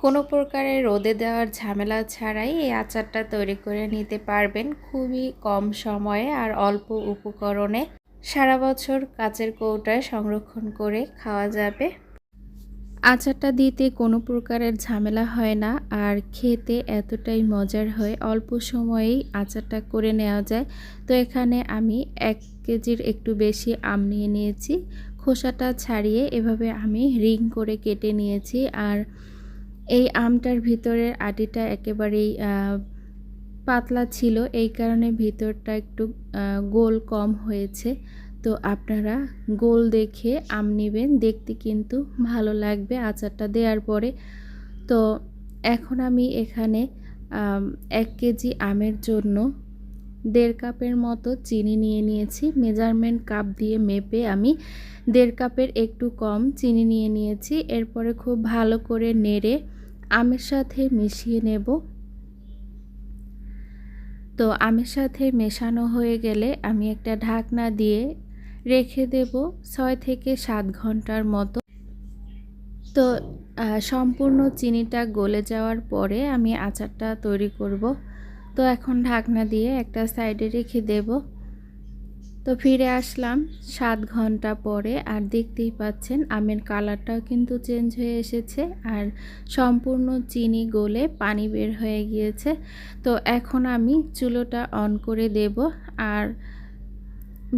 কোনো প্রকারের রোদে দেওয়ার ঝামেলা ছাড়াই এই আচারটা তৈরি করে নিতে পারবেন খুবই কম সময়ে আর অল্প উপকরণে। সারা বছর কাচের কৌটায় সংরক্ষণ করে খাওয়া যাবে। আচারটা দিতে কোনো প্রকারের ঝামেলা হয় না আর খেতে এতটাই মজার হয়, অল্প সময়েই আচারটা করে নেওয়া যায়। তো এখানে আমি এক কেজির একটু বেশি আম নিয়ে নিয়েছি। খোসাটা ছাড়িয়ে এভাবে আমি রিং করে কেটে নিয়েছি আর এই আমটার ভিতরের আটিটা একেবারেই পাতলা ছিল। এই কারণে ভিতরটা একটু গোল কম হয়েছে। তো আপনারা গোল দেখে আম নেবেন। দেখতে কিন্তু ভালো লাগবে আচারটা দেওয়ার পরে। তো এখন আমি এখানে এক কেজি আমের জন্য দেড় কাপের মতো চিনি নিয়ে নিয়েছি। মেজারমেন্ট কাপ দিয়ে মেপে আমি দেড় কাপের একটু কম চিনি নিয়ে নিয়েছি। এরপরে খুব ভালো করে নেড়ে আমের সাথে মিশিয়ে নেব। তো আমের সাথে মেশানো হয়ে গেলে আমি একটা ঢাকনা দিয়ে রেখে দেব ছয় থেকে সাত ঘণ্টার মতো। তো সম্পূর্ণ চিনিটা গলে যাওয়ার পরে আমি আচারটা তৈরি করব। তো এখন ঢাকনা দিয়ে একটা সাইডে রেখে দেবো। তো ফিরে আসলাম সাত ঘণ্টা পরে আর দেখতেই পাচ্ছেন আমের কালারটাও কিন্তু চেঞ্জ হয়ে এসেছে আর সম্পূর্ণ চিনি গলে পানি বের হয়ে গিয়েছে। তো এখন আমি চুলোটা অন করে দেব আর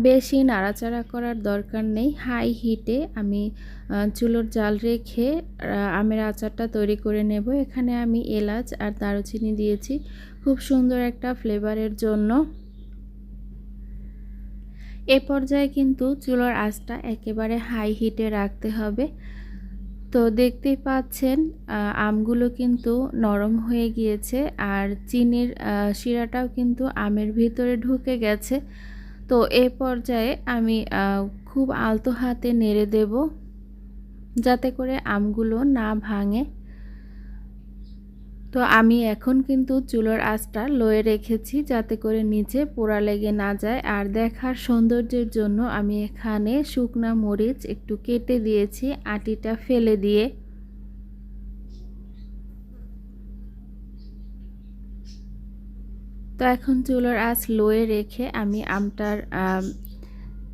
বেশি নাড়াচাড়া করার দরকার নেই। হাই হিটে আমি চুলোর জাল রেখে আমের আচারটা তৈরি করে নেব। এখানে আমি এলাচ আর দারুচিনি দিয়েছি। খুব সুন্দর একটা ফ্লেভারের জন্য। এ পর্যায়ে কিন্তু চুলার আঁচটা একেবারে হাই হিটে রাখতে হবে। তো দেখতেই পাচ্ছেন আমগুলো কিন্তু নরম হয়ে গিয়েছে আর চিনির শিরাটাও কিন্তু আমের ভিতরে ঢুকে গেছে। তো এ পর্যায়ে আমি খুব আলতো হাতে নেড়ে দেব যাতে করে আমগুলো না ভাঙে। তো আমি এখন কিন্তু চুলোর আঁচটা লয়ে রেখেছি যাতে করে নিচে পোড়া লেগে না যায়। আর দেখার সৌন্দর্যের জন্য আমি এখানে শুকনা মরিচ একটু কেটে দিয়েছি, আটিটা ফেলে দিয়ে। তো এখন চুলোর আঁচ লয়ে রেখে আমি আমটার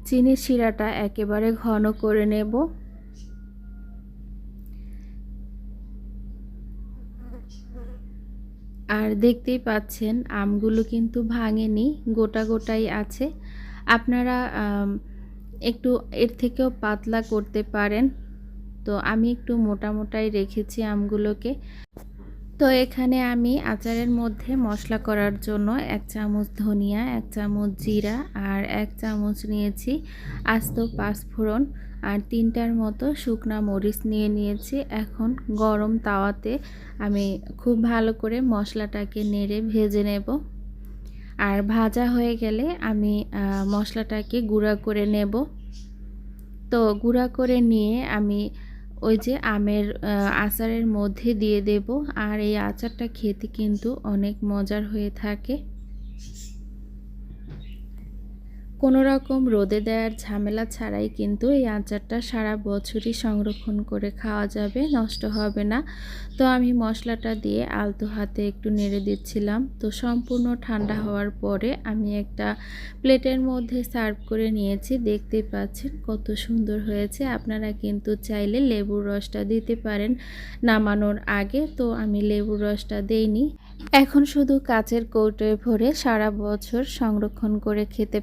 চিনির শিরাটা একেবারে ঘন করে নেব। আর দেখতেই পাচ্ছেন, আমগুলো কিন্তু ভাঙেনি, গোটা গোটাই আছে। আপনারা একটু এর থেকেও পাতলা করতে পারেন। তো আমি একটু মোটা মোটাই রেখেছি আমগুলোকে। তো এখানে আমি আচারের মধ্যে মশলা করার জন্য এক চামচ ধনিয়া, এক চামচ জিরা আর এক চামচ নিয়েছি আস্ত পাঁচফোড়ন আর তিনটার মতো শুকনা মরিচ নিয়ে নিয়েছি। এখন গরম তাওয়াতে আমি খুব ভালো করে মশলাটাকে নেড়ে ভেজে নেব। আর ভাজা হয়ে গেলে আমি মশলাটাকে গুঁড়া করে নেব। তো গুঁড়া করে নিয়ে আমি ওই যে আমের আচারের মধ্যে দিয়ে দেব। আর এই আচারটা খেতে কিন্তু অনেক মজার হয়ে থাকে। কোনো রকম রোদে দেওয়ার ঝামেলা ছাড়াই কিন্তু এই আচারটা সারা বছরই সংরক্ষণ করে খাওয়া যাবে, নষ্ট হবে না। তো আমি মশলাটা দিয়ে আলতো হাতে একটু নেড়ে দিচ্ছিলাম। তো সম্পূর্ণ ঠান্ডা হওয়ার পরে আমি একটা প্লেটের মধ্যে সার্ভ করে নিয়েছি। দেখতে পাচ্ছেন কত সুন্দর হয়েছে। আপনারা কিন্তু চাইলে লেবুর রসটা দিতে পারেন নামানোর আগে। তো আমি লেবুর রসটা দেইনি। এখন শুধু কাচের কৌটোয় ভরে সারা বছর সংরক্ষণ করে খেতে